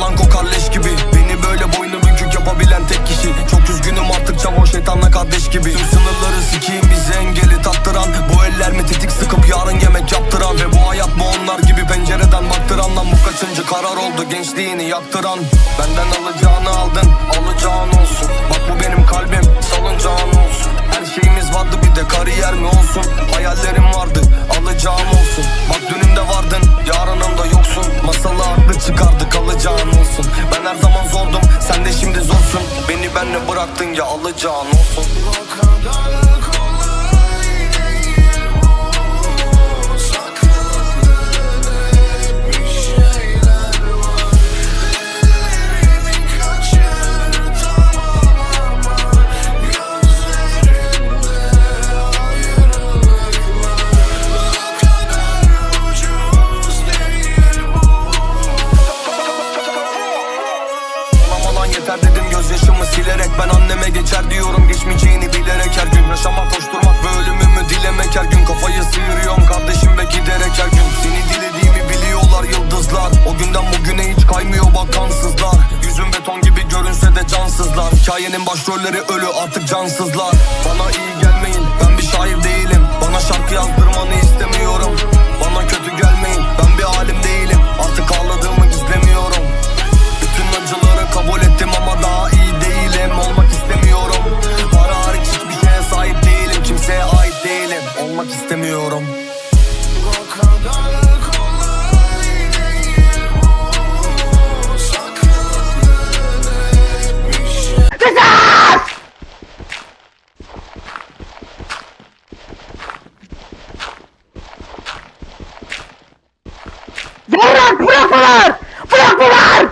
yalan kokar leş gibi. Beni böyle boynu bükük yapabilen tek kişi. Çok üzgünüm artık çavo şeytanla kardeş gibi. Tüm sınırları sikeyim bize engeli taktıran Bu eller mi tetik sıkıp yarın yemek yaptıran? Ve bu hayat mı onlar gibi pencereden baktıran. Lan bu kaçıncı karar oldu? Gençliğini yaktıran. Benden alacağını aldın alacağın olsun. Bak bu benim kalbim salıncağın olsun. Her şeyimiz vardı bir de kariyer mi olsun? Hayallerim vardı alacağım olsun. Bak dünümde vardın Masalı haklı çıkardık alacağın olsun. Ben her zaman zordum sen de şimdi zorsun. Beni benle bıraktın ya alacağın olsun Ağlamadan yeter dedim gözyaşımı silerek. Ben anneme geçer diyorum geçmeyeceğini bilerek. Her gün yaşamak koşturmak ve ölümümü dilemek. Her gün kafayı sıyırıyorum kardeşim ve giderek her gün. Seni dilediğimi biliyorlar yıldızlar. O günden bugüne hiç kaymıyor bak kansızlar. Yüzüm beton gibi görünse de cansızlar. Hikayenin başrolleri ölü artık cansızlar. Bana iyi gelmeyin ben bir şair değilim. Bana şarkı yazdırmanı istemiyorum Bırak bunlar! Bırak bunlar!